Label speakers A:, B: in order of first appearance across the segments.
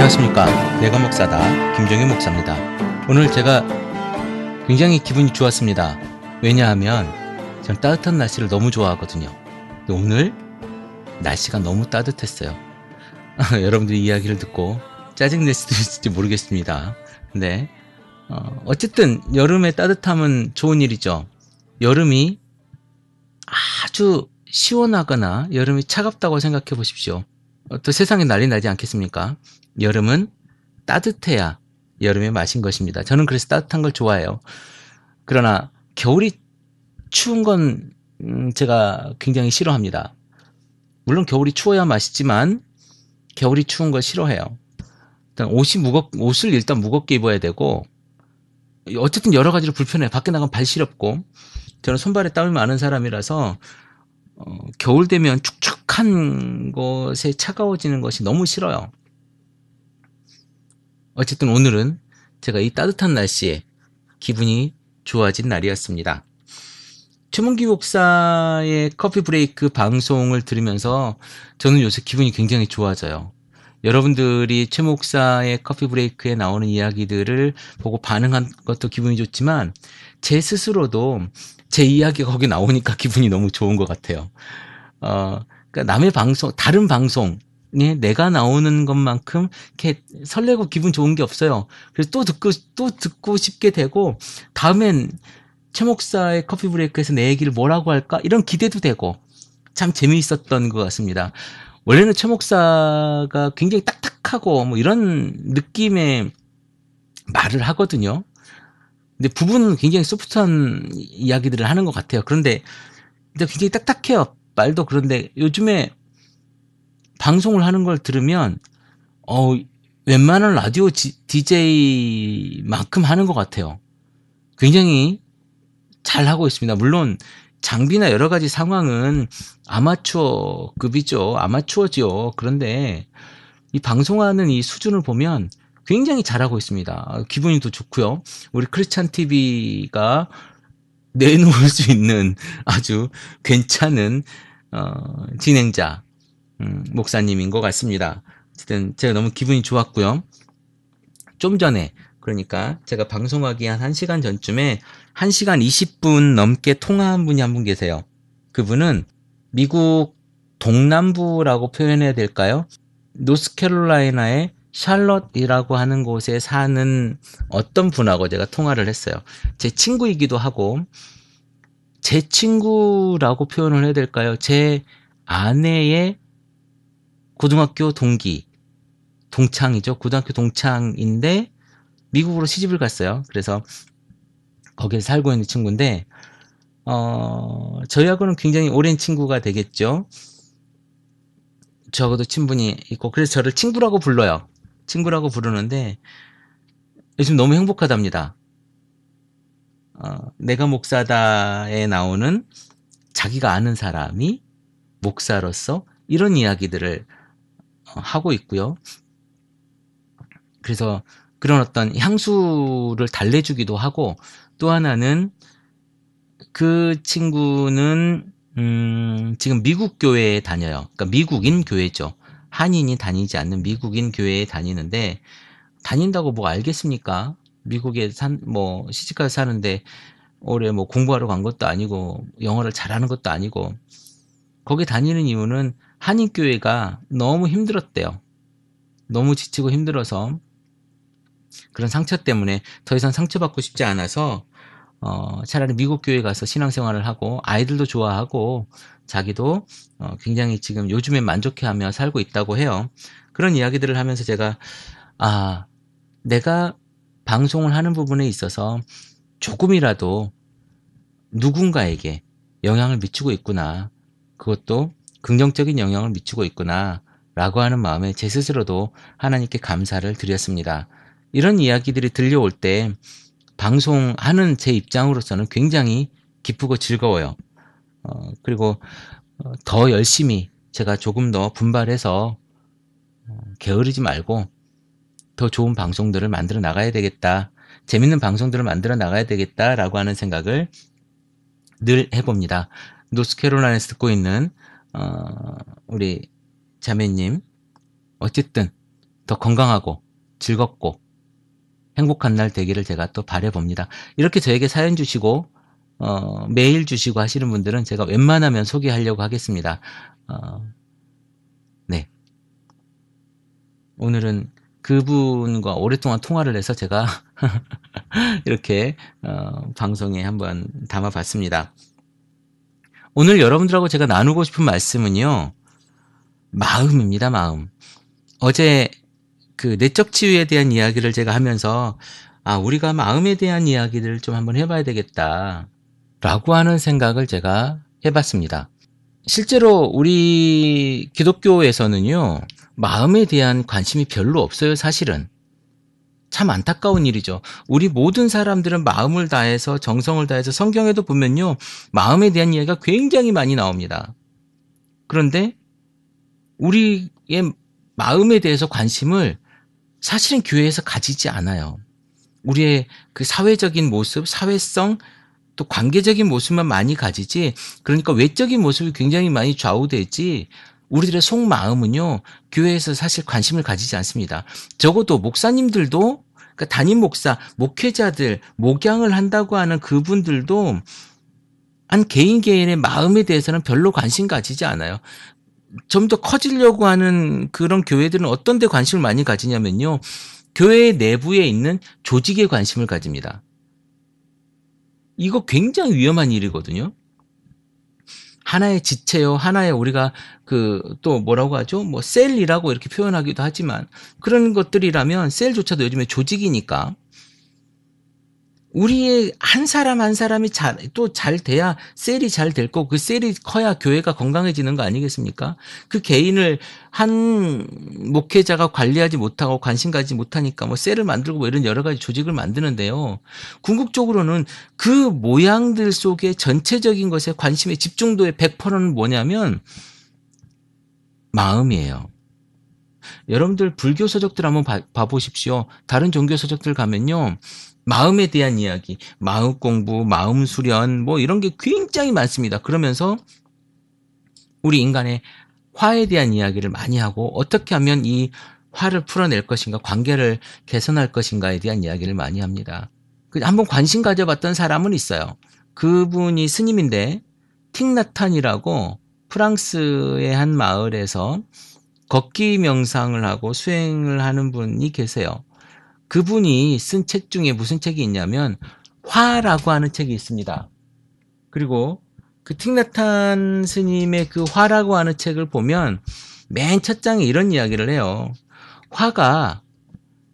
A: 안녕하십니까. 내가 목사다. 김종현 목사입니다. 오늘 제가 굉장히 기분이 좋았습니다. 왜냐하면 전 따뜻한 날씨를 너무 좋아하거든요. 오늘 날씨가 너무 따뜻했어요. 여러분들이 이야기를 듣고 짜증낼 수도 있을지 모르겠습니다. 근데 어, 어쨌든 여름의 따뜻함은 좋은 일이죠. 여름이 아주 시원하거나 여름이 차갑다고 생각해 보십시오. 어, 또 세상에 난리 나지 않겠습니까? 여름은 따뜻해야 여름의 맛인 것입니다. 저는 그래서 따뜻한 걸 좋아해요. 그러나 겨울이 추운 건 음, 제가 굉장히 싫어합니다. 물론 겨울이 추워야 맛있지만 겨울이 추운 걸 싫어해요. 일단 옷이 무겁 옷을 일단 무겁게 입어야 되고 어쨌든 여러 가지로 불편해. 밖에 나가면 발 시렵고 저는 손발에 땀이 많은 사람이라서 어, 겨울 되면 축축한 것에 차가워지는 것이 너무 싫어요. 어쨌든 오늘은 제가 이 따뜻한 날씨에 기분이 좋아진 날이었습니다. 최문기 목사의 커피 브레이크 방송을 들으면서 저는 요새 기분이 굉장히 좋아져요. 여러분들이 최 목사의 커피 브레이크에 나오는 이야기들을 보고 반응한 것도 기분이 좋지만 제 스스로도 제 이야기가 거기 나오니까 기분이 너무 좋은 것 같아요. 어, 그러니까 남의 방송, 다른 방송, 예, 내가 나오는 것만큼 이렇게 설레고 기분 좋은 게 없어요. 그래서 또 듣고 또 듣고 싶게 되고 다음엔 최 목사의 커피 브레이크에서 내 얘기를 뭐라고 할까 이런 기대도 되고 참 재미있었던 것 같습니다. 원래는 최 목사가 굉장히 딱딱하고 뭐 이런 느낌의 말을 하거든요. 근데 부부는 굉장히 소프트한 이야기들을 하는 것 같아요. 그런데 굉장히 딱딱해요. 말도 그런데 요즘에 방송을 하는 걸 들으면 어 웬만한 라디오 DJ만큼 하는 것 같아요. 굉장히 잘 하고 있습니다. 물론 장비나 여러 가지 상황은 아마추어 급이죠. 아마추어죠. 그런데 이 방송하는 이 수준을 보면 굉장히 잘하고 있습니다. 기분이 더 좋고요. 우리 크리스찬 TV가 내놓을 수 있는 아주 괜찮은 어, 진행자 음, 목사님인 것 같습니다. 어쨌든 제가 너무 기분이 좋았고요. 좀 전에 그러니까 제가 방송하기 한 1시간 전쯤에 1시간 20분 넘게 통화한 분이 한 분 계세요. 그분은 미국 동남부라고 표현해야 될까요? 노스캐롤라이나의 샬럿이라고 하는 곳에 사는 어떤 분하고 제가 통화를 했어요. 제 친구이기도 하고 제 친구라고 표현을 해야 될까요? 제 아내의 고등학교 동기, 동창이죠. 고등학교 동창인데 미국으로 시집을 갔어요. 그래서 거기에 살고 있는 친구인데 어, 저희하고는 굉장히 오랜 친구가 되겠죠. 저하고도 친분이 있고 그래서 저를 친구라고 불러요. 친구라고 부르는데 요즘 너무 행복하답니다. 어, 내가 목사다에 나오는 자기가 아는 사람이 목사로서 이런 이야기들을 어, 하고 있고요. 그래서 그런 어떤 향수를 달래주기도 하고 또 하나는 그 친구는 음, 지금 미국 교회에 다녀요. 그러니까 미국인 교회죠. 한인이 다니지 않는 미국인 교회에 다니는데 다닌다고 뭐 알겠습니까? 미국에 산 뭐 시집가서 사는데 올해 뭐 공부하러 간 것도 아니고 영어를 잘하는 것도 아니고 거기 다니는 이유는 한인교회가 너무 힘들었대요. 너무 지치고 힘들어서 그런 상처 때문에 더 이상 상처받고 싶지 않아서 어, 차라리 미국 교회 가서 신앙생활을 하고 아이들도 좋아하고 자기도 어, 굉장히 지금 요즘에 만족해하며 살고 있다고 해요. 그런 이야기들을 하면서 제가 아 내가 방송을 하는 부분에 있어서 조금이라도 누군가에게 영향을 미치고 있구나. 그것도 긍정적인 영향을 미치고 있구나. 라고 하는 마음에 제 스스로도 하나님께 감사를 드렸습니다. 이런 이야기들이 들려올 때 방송하는 제 입장으로서는 굉장히 기쁘고 즐거워요. 어, 그리고 어, 더 열심히 제가 조금 더 분발해서 어, 게으르지 말고 더 좋은 방송들을 만들어 나가야 되겠다. 재밌는 방송들을 만들어 나가야 되겠다라고 하는 생각을 늘 해봅니다. 노스캐롤라인에서 듣고 있는 어, 우리 자매님 어쨌든 더 건강하고 즐겁고 행복한 날 되기를 제가 또 바래봅니다. 이렇게 저에게 사연 주시고 어, 메일 주시고 하시는 분들은 제가 웬만하면 소개하려고 하겠습니다. 어, 네. 오늘은 그분과 오랫동안 통화를 해서 제가 이렇게 어, 방송에 한번 담아봤습니다. 오늘 여러분들하고 제가 나누고 싶은 말씀은요. 마음입니다. 마음. 어제 그 내적 치유에 대한 이야기를 제가 하면서 아 우리가 마음에 대한 이야기를 좀 한번 해봐야 되겠다 라고 하는 생각을 제가 해봤습니다. 실제로 우리 기독교에서는요 마음에 대한 관심이 별로 없어요 사실은 참 안타까운 일이죠. 우리 모든 사람들은 마음을 다해서 정성을 다해서 성경에도 보면요 마음에 대한 이야기가 굉장히 많이 나옵니다. 그런데 우리의 마음에 대해서 관심을 사실은 교회에서 가지지 않아요. 우리의 그 사회적인 모습, 사회성, 또 관계적인 모습만 많이 가지지, 그러니까 외적인 모습이 굉장히 많이 좌우되지, 우리들의 속마음은요, 교회에서 사실 관심을 가지지 않습니다. 적어도 목사님들도, 그러니까 담임 목사, 목회자들, 목양을 한다고 하는 그분들도 한 개인 개인의 마음에 대해서는 별로 관심 가지지 않아요. 좀 더 커지려고 하는 그런 교회들은 어떤 데 관심을 많이 가지냐면요. 교회 내부에 있는 조직에 관심을 가집니다. 이거 굉장히 위험한 일이거든요. 하나의 지체요, 하나의 우리가 그 또 뭐라고 하죠? 뭐 셀이라고 이렇게 표현하기도 하지만 그런 것들이라면 셀조차도 요즘에 조직이니까 우리의 한 사람 한 사람이 잘, 또 잘 돼야 셀이 잘 될 거고 그 셀이 커야 교회가 건강해지는 거 아니겠습니까? 그 개인을 한 목회자가 관리하지 못하고 관심 가지 못하니까 뭐 셀을 만들고 뭐 이런 여러 가지 조직을 만드는데요. 궁극적으로는 그 모양들 속에 전체적인 것에 관심의 집중도의 100%는 뭐냐면 마음이에요. 여러분들 불교 서적들 한번 봐, 봐보십시오. 다른 종교 서적들 가면요. 마음에 대한 이야기, 마음 공부, 마음 수련, 뭐 이런 게 굉장히 많습니다. 그러면서 우리 인간의 화에 대한 이야기를 많이 하고 어떻게 하면 이 화를 풀어낼 것인가, 관계를 개선할 것인가에 대한 이야기를 많이 합니다. 그 한번 관심 가져봤던 사람은 있어요. 그분이 스님인데 틱나탄이라고 프랑스의 한 마을에서 걷기 명상을 하고 수행을 하는 분이 계세요. 그분이 쓴 책 중에 무슨 책이 있냐면 화라고 하는 책이 있습니다. 그리고 그 틱나탄 스님의 그 화라고 하는 책을 보면 맨 첫 장에 이런 이야기를 해요. 화가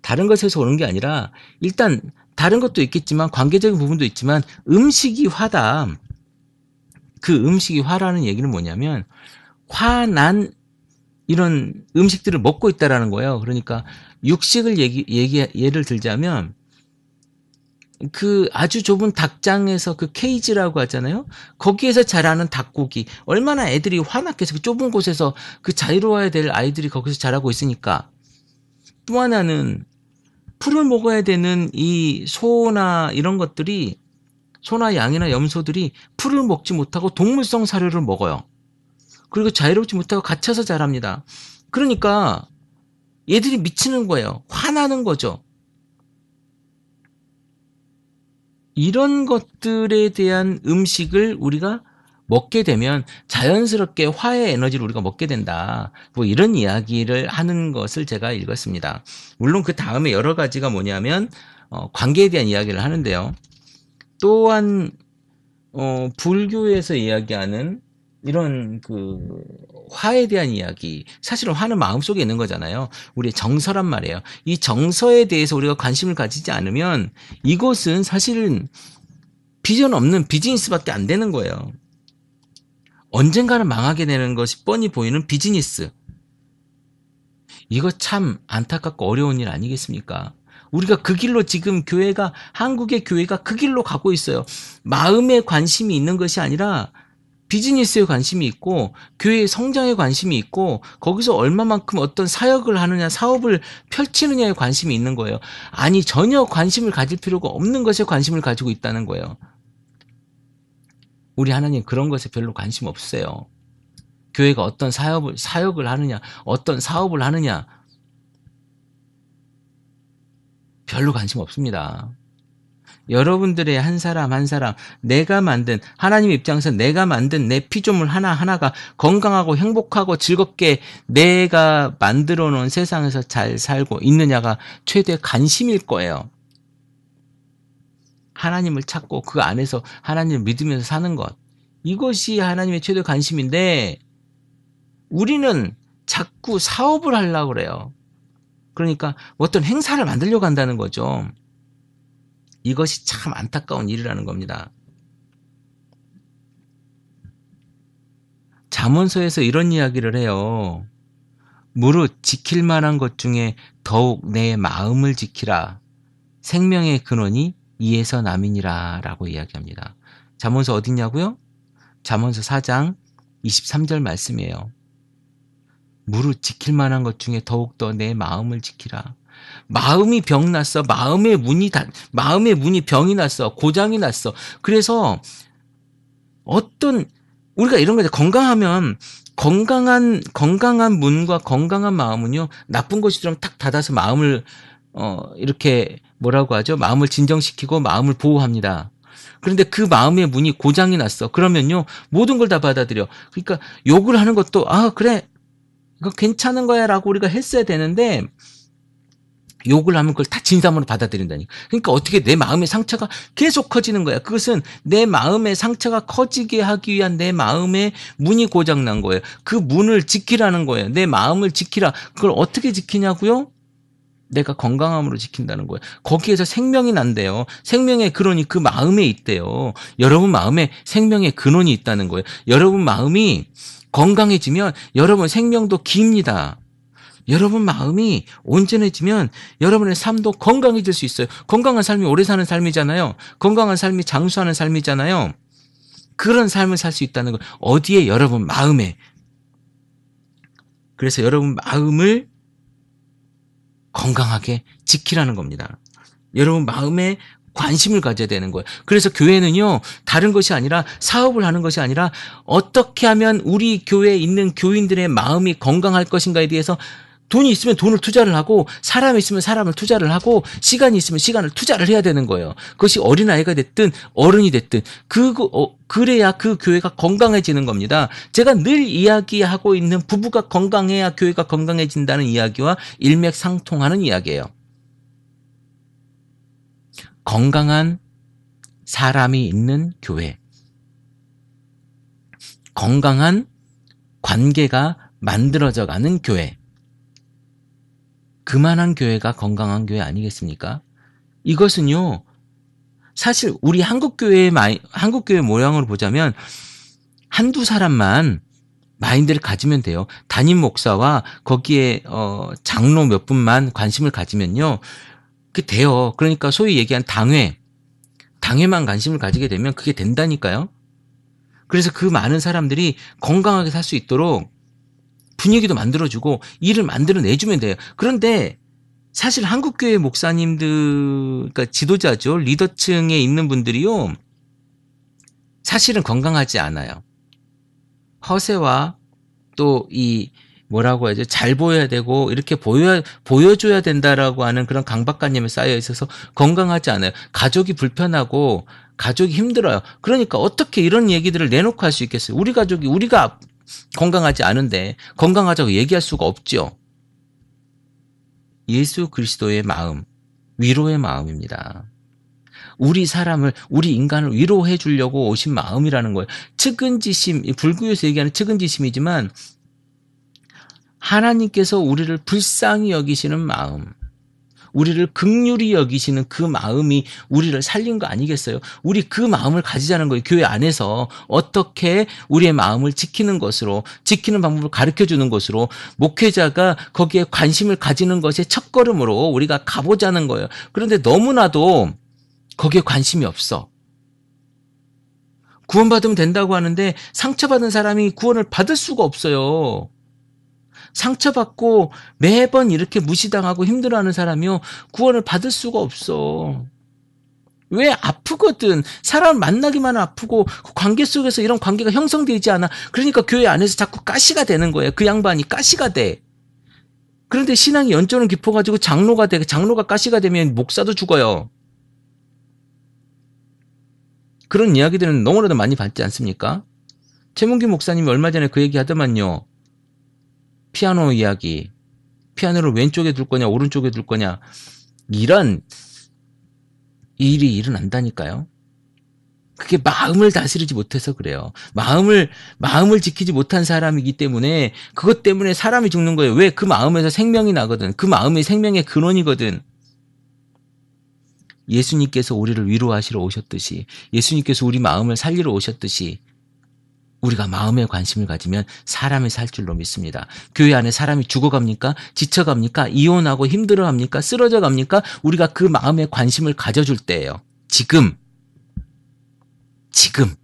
A: 다른 것에서 오는 게 아니라 일단 다른 것도 있겠지만 관계적인 부분도 있지만 음식이 화다. 그 음식이 화라는 얘기는 뭐냐면 화난 이런 음식들을 먹고 있다라는 거예요. 그러니까 육식을 얘기, 얘기, 예를 들자면, 그 아주 좁은 닭장에서 그 케이지라고 하잖아요. 거기에서 자라는 닭고기. 얼마나 애들이 화났겠어. 그 좁은 곳에서 그 자유로워야 될 아이들이 거기서 자라고 있으니까. 또 하나는 풀을 먹어야 되는 이 소나 이런 것들이 소나 양이나 염소들이 풀을 먹지 못하고 동물성 사료를 먹어요. 그리고 자유롭지 못하고 갇혀서 자랍니다. 그러니까 얘들이 미치는 거예요. 화나는 거죠. 이런 것들에 대한 음식을 우리가 먹게 되면 자연스럽게 화의 에너지를 우리가 먹게 된다. 뭐 이런 이야기를 하는 것을 제가 읽었습니다. 물론 그 다음에 여러 가지가 뭐냐면 어, 관계에 대한 이야기를 하는데요. 또한 어, 불교에서 이야기하는 이런 그 화에 대한 이야기 사실은 화는 마음속에 있는 거잖아요. 우리의 정서란 말이에요. 이 정서에 대해서 우리가 관심을 가지지 않으면 이것은 사실은 비전 없는 비즈니스밖에 안 되는 거예요. 언젠가는 망하게 되는 것이 뻔히 보이는 비즈니스. 이거 참 안타깝고 어려운 일 아니겠습니까? 우리가 그 길로 지금 교회가 한국의 교회가 그 길로 가고 있어요. 마음에 관심이 있는 것이 아니라 비즈니스에 관심이 있고 교회의 성장에 관심이 있고 거기서 얼마만큼 어떤 사역을 하느냐 사업을 펼치느냐에 관심이 있는 거예요. 아니 전혀 관심을 가질 필요가 없는 것에 관심을 가지고 있다는 거예요. 우리 하나님 그런 것에 별로 관심 없어요. 교회가 어떤 사업을 사역을 하느냐, 어떤 사업을 하느냐 별로 관심 없습니다. 여러분들의 한 사람 한 사람 내가 만든 하나님 입장에서 내가 만든 내 피조물 하나하나가 건강하고 행복하고 즐겁게 내가 만들어 놓은 세상에서 잘 살고 있느냐가 최대 관심일 거예요. 하나님을 찾고 그 안에서 하나님을 믿으면서 사는 것. 이것이 하나님의 최대 관심인데 우리는 자꾸 사업을 하려고 그래요. 그러니까 어떤 행사를 만들려고 한다는 거죠. 이것이 참 안타까운 일이라는 겁니다. 잠언서에서 이런 이야기를 해요. 무릇 지킬 만한 것 중에 더욱 내 마음을 지키라. 생명의 근원이 이에서 남이니라 라고 이야기합니다. 잠언서 어디냐고요? 잠언서 4장 23절 말씀이에요. 무릇 지킬 만한 것 중에 더욱더 내 마음을 지키라. 마음이 병 났어. 마음의 문이 다, 마음의 문이 병이 났어. 고장이 났어. 그래서 어떤 우리가 이런 거죠. 건강하면 건강한 건강한 문과 건강한 마음은요 나쁜 것이 들어면 탁 닫아서 마음을 어 이렇게 뭐라고 하죠 마음을 진정시키고 마음을 보호합니다. 그런데 그 마음의 문이 고장이 났어. 그러면요 모든 걸 다 받아들여. 그러니까 욕을 하는 것도 아 그래 이거 괜찮은 거야라고 우리가 했어야 되는데 욕을 하면 그걸 다 진담으로 받아들인다니. 그러니까 어떻게 내 마음의 상처가 계속 커지는 거야. 그것은 내 마음의 상처가 커지게 하기 위한 내 마음의 문이 고장 난 거예요. 그 문을 지키라는 거예요. 내 마음을 지키라. 그걸 어떻게 지키냐고요? 내가 건강함으로 지킨다는 거예요. 거기에서 생명이 난대요. 생명의 근원이 그 마음에 있대요. 여러분 마음에 생명의 근원이 있다는 거예요. 여러분 마음이 건강해지면 여러분 생명도 깁니다. 여러분 마음이 온전해지면 여러분의 삶도 건강해질 수 있어요. 건강한 삶이 오래 사는 삶이잖아요. 건강한 삶이 장수하는 삶이잖아요. 그런 삶을 살 수 있다는 거 어디에 여러분 마음에 그래서 여러분 마음을 건강하게 지키라는 겁니다. 여러분 마음에 관심을 가져야 되는 거예요. 그래서 교회는요, 다른 것이 아니라 사업을 하는 것이 아니라 어떻게 하면 우리 교회에 있는 교인들의 마음이 건강할 것인가에 대해서 돈이 있으면 돈을 투자를 하고 사람이 있으면 사람을 투자를 하고 시간이 있으면 시간을 투자를 해야 되는 거예요. 그것이 어린 아이가 됐든 어른이 됐든 그 어, 그래야 그 교회가 건강해지는 겁니다. 제가 늘 이야기하고 있는 부부가 건강해야 교회가 건강해진다는 이야기와 일맥상통하는 이야기예요. 건강한 사람이 있는 교회. 건강한 관계가 만들어져 가는 교회. 그만한 교회가 건강한 교회 아니겠습니까? 이것은요, 사실 우리 한국교회의 마이, 한국교회 모양으로 보자면 한두 사람만 마인드를 가지면 돼요. 담임 목사와 거기에 어 장로 몇 분만 관심을 가지면요. 그 돼요. 그러니까 소위 얘기한 당회 당회만 관심을 가지게 되면 그게 된다니까요. 그래서 그 많은 사람들이 건강하게 살 수 있도록 분위기도 만들어주고 일을 만들어내주면 돼요. 그런데 사실 한국교회 목사님들, 그러니까 지도자죠. 리더층에 있는 분들이요. 사실은 건강하지 않아요. 허세와 또 이 뭐라고 해야죠? 잘 보여야 되고 이렇게 보여 보여줘야 된다라고 하는 그런 강박관념에 쌓여 있어서 건강하지 않아요. 가족이 불편하고 가족이 힘들어요. 그러니까 어떻게 이런 얘기들을 내놓고 할 수 있겠어요? 우리 가족이 우리가 건강하지 않은데 건강하자고 얘기할 수가 없죠. 예수 그리스도의 마음, 위로의 마음입니다. 우리 사람을, 우리 인간을 위로해 주려고 오신 마음이라는 거예요. 측은지심, 불구에서 얘기하는 측은지심이지만 하나님께서 우리를 불쌍히 여기시는 마음. 우리를 극률이 여기시는 그 마음이 우리를 살린 거 아니겠어요? 우리 그 마음을 가지자는 거예요. 교회 안에서 어떻게 우리의 마음을 지키는 것으로 지키는 방법을 가르쳐 주는 것으로 목회자가 거기에 관심을 가지는 것의 첫걸음으로 우리가 가보자는 거예요. 그런데 너무나도 거기에 관심이 없어. 구원받으면 된다고 하는데 상처받은 사람이 구원을 받을 수가 없어요. 상처받고 매번 이렇게 무시당하고 힘들어하는 사람이요. 구원을 받을 수가 없어. 왜 아프거든. 사람 만나기만 아프고 그 관계 속에서 이런 관계가 형성되지 않아. 그러니까 교회 안에서 자꾸 가시가 되는 거예요. 그 양반이 가시가 돼. 그런데 신앙이 연조는 깊어가지고 장로가 되, 장로가 가시가 되면 목사도 죽어요. 그런 이야기들은 너무나도 많이 받지 않습니까? 최문기 목사님이 얼마 전에 그 얘기 하더만요. 피아노 이야기. 피아노를 왼쪽에 둘 거냐, 오른쪽에 둘 거냐. 이런 일이 일어난다니까요. 그게 마음을 다스리지 못해서 그래요. 마음을, 마음을 지키지 못한 사람이기 때문에 그것 때문에 사람이 죽는 거예요. 왜? 그 마음에서 생명이 나거든. 그 마음이 생명의 근원이거든. 예수님께서 우리를 위로하시러 오셨듯이, 예수님께서 우리 마음을 살리러 오셨듯이, 우리가 마음에 관심을 가지면 사람이 살 줄로 믿습니다. 교회 안에 사람이 죽어갑니까? 지쳐갑니까? 이혼하고 힘들어합니까? 쓰러져갑니까? 우리가 그 마음에 관심을 가져줄 때예요. 지금. 지금.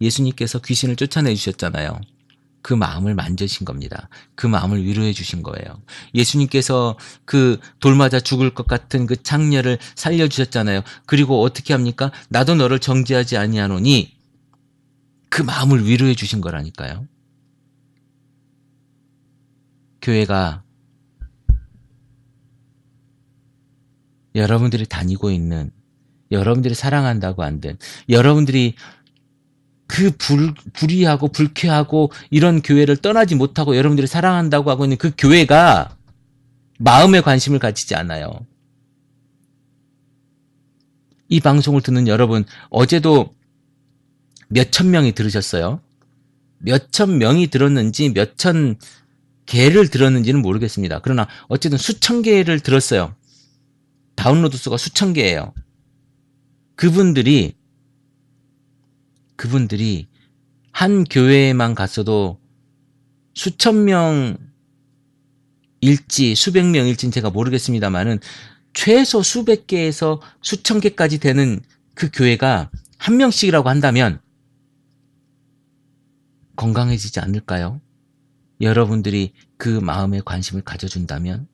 A: 예수님께서 귀신을 쫓아내 주셨잖아요. 그 마음을 만져신 겁니다. 그 마음을 위로해 주신 거예요. 예수님께서 그돌 맞아 죽을 것 같은 그 창녀를 살려 주셨잖아요. 그리고 어떻게 합니까? 나도 너를 정죄하지 아니하노니 그 마음을 위로해 주신 거라니까요. 교회가 여러분들이 다니고 있는 여러분들이 사랑한다고 안 된 여러분들이 그 불, 불의하고 불쾌하고 이런 교회를 떠나지 못하고 여러분들이 사랑한다고 하고 있는 그 교회가 마음에 관심을 가지지 않아요. 이 방송을 듣는 여러분, 어제도 몇 천 명이 들으셨어요? 몇 천 명이 들었는지 몇 천 개를 들었는지는 모르겠습니다. 그러나 어쨌든 수천 개를 들었어요. 다운로드 수가 수천 개예요. 그분들이 그분들이 한 교회에만 갔어도 수천 명 일지, 수백 명 일지는 제가 모르겠습니다만은 최소 수백 개에서 수천 개까지 되는 그 교회가 한 명씩이라고 한다면 건강해지지 않을까요? 여러분들이 그 마음에 관심을 가져준다면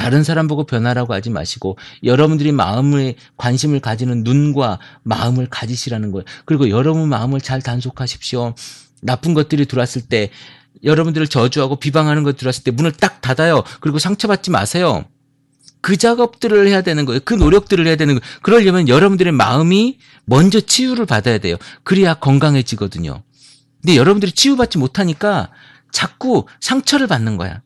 A: 다른 사람 보고 변하라고 하지 마시고 여러분들이 마음에 관심을 가지는 눈과 마음을 가지시라는 거예요. 그리고 여러분 마음을 잘 단속하십시오. 나쁜 것들이 들어왔을 때 여러분들을 저주하고 비방하는 것 들어왔을 때 문을 딱 닫아요. 그리고 상처받지 마세요. 그 작업들을 해야 되는 거예요. 그 노력들을 해야 되는 거예요. 그러려면 여러분들의 마음이 먼저 치유를 받아야 돼요. 그래야 건강해지거든요. 근데 여러분들이 치유받지 못하니까 자꾸 상처를 받는 거야.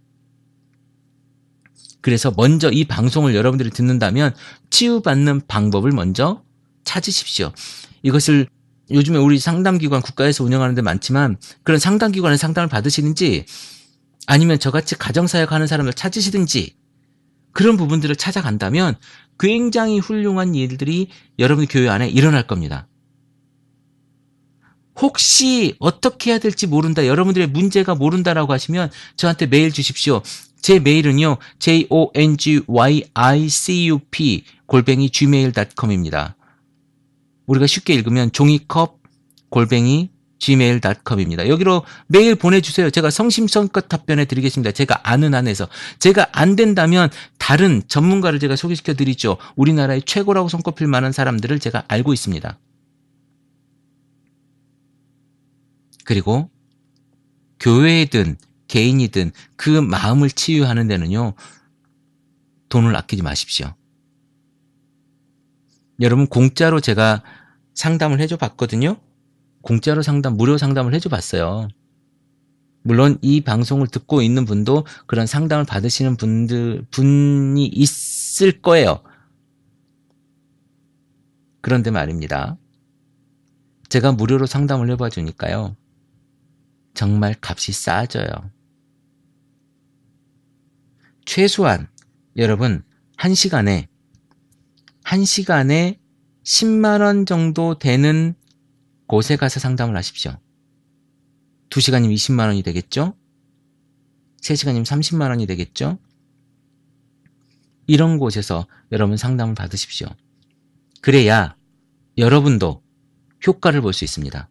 A: 그래서 먼저 이 방송을 여러분들이 듣는다면 치유받는 방법을 먼저 찾으십시오. 이것을 요즘에 우리 상담기관 국가에서 운영하는 데 많지만 그런 상담기관에 상담을 받으시는지 아니면 저같이 가정사역 하는 사람을 찾으시든지 그런 부분들을 찾아간다면 굉장히 훌륭한 일들이 여러분 교회 안에 일어날 겁니다. 혹시 어떻게 해야 될지 모른다, 여러분들의 문제가 모른다라고 하시면 저한테 메일 주십시오. 제 메일은요, jongyicup 골뱅이 gmail.com입니다. 우리가 쉽게 읽으면 종이컵 골뱅이 gmail.com입니다. 여기로 메일 보내주세요. 제가 성심성껏 답변해 드리겠습니다. 제가 아는 한에서. 제가 안 된다면 다른 전문가를 제가 소개시켜 드리죠. 우리나라의 최고라고 손꼽힐 만한 사람들을 제가 알고 있습니다. 그리고 교회든 개인이든 그 마음을 치유하는 데는요, 돈을 아끼지 마십시오. 여러분, 공짜로 제가 상담을 해줘 봤거든요? 공짜로 상담, 무료 상담을 해줘 봤어요. 물론 이 방송을 듣고 있는 분도 그런 상담을 받으시는 분들, 분이 있을 거예요. 그런데 말입니다. 제가 무료로 상담을 해봐 주니까요. 정말 값이 싸져요. 최소한 여러분 1시간에 1시간에 10만 원 정도 되는 곳에 가서 상담을 하십시오. 2시간이면 20만 원이 되겠죠? 3시간이면 30만 원이 되겠죠? 이런 곳에서 여러분 상담을 받으십시오. 그래야 여러분도 효과를 볼 수 있습니다.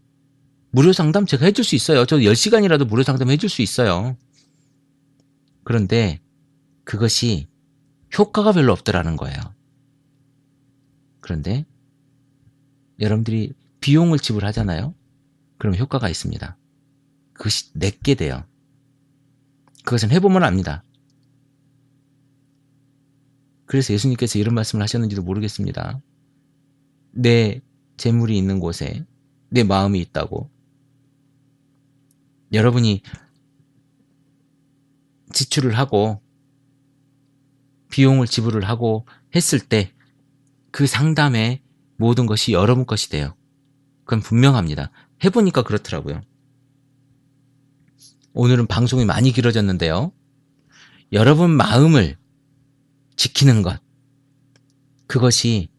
A: 무료 상담 제가 해줄 수 있어요. 저 10시간이라도 무료 상담 해줄 수 있어요. 그런데 그것이 효과가 별로 없더라는 거예요. 그런데 여러분들이 비용을 지불하잖아요. 그럼 효과가 있습니다. 그것이 내게 돼요. 그것은 해보면 압니다. 그래서 예수님께서 이런 말씀을 하셨는지도 모르겠습니다. 내 재물이 있는 곳에 내 마음이 있다고. 여러분이 지출을 하고 비용을 지불을 하고 했을 때 그 상담의 모든 것이 여러분 것이 돼요. 그건 분명합니다. 해보니까 그렇더라고요. 오늘은 방송이 많이 길어졌는데요. 여러분 마음을 지키는 것. 그것이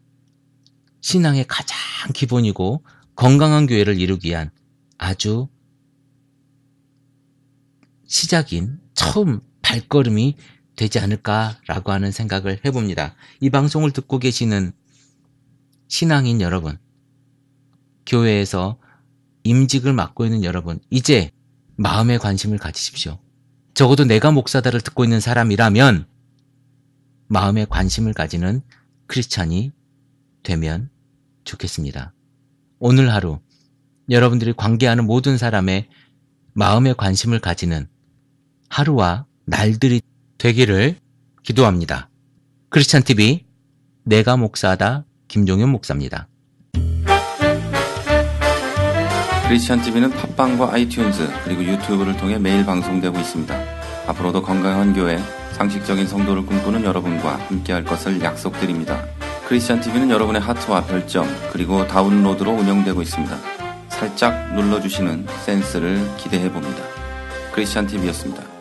A: 신앙의 가장 기본이고 건강한 교회를 이루기 위한 아주 시작인 처음 발걸음이 되지 않을까라고 하는 생각을 해봅니다. 이 방송을 듣고 계시는 신앙인 여러분, 교회에서 임직을 맡고 있는 여러분, 이제 마음의 관심을 가지십시오. 적어도 내가 목사다를 듣고 있는 사람이라면 마음의 관심을 가지는 크리스찬이 되면 좋겠습니다. 오늘 하루 여러분들이 관계하는 모든 사람의 마음의 관심을 가지는 하루와 날들이 되기를 기도합니다. 크리스찬 TV 내가 목사다 김종현 목사입니다.
B: 크리스천 TV는 팟빵과 아이튠즈 그리고 유튜브를 통해 매일 방송되고 있습니다. 앞으로도 건강한 교회, 상식적인 성도를 꿈꾸는 여러분과 함께할 것을 약속드립니다. 크리스천 TV는 여러분의 하트와 별점 그리고 다운로드로 운영되고 있습니다. 살짝 눌러주시는 센스를 기대해 봅니다. 크리스천 TV였습니다.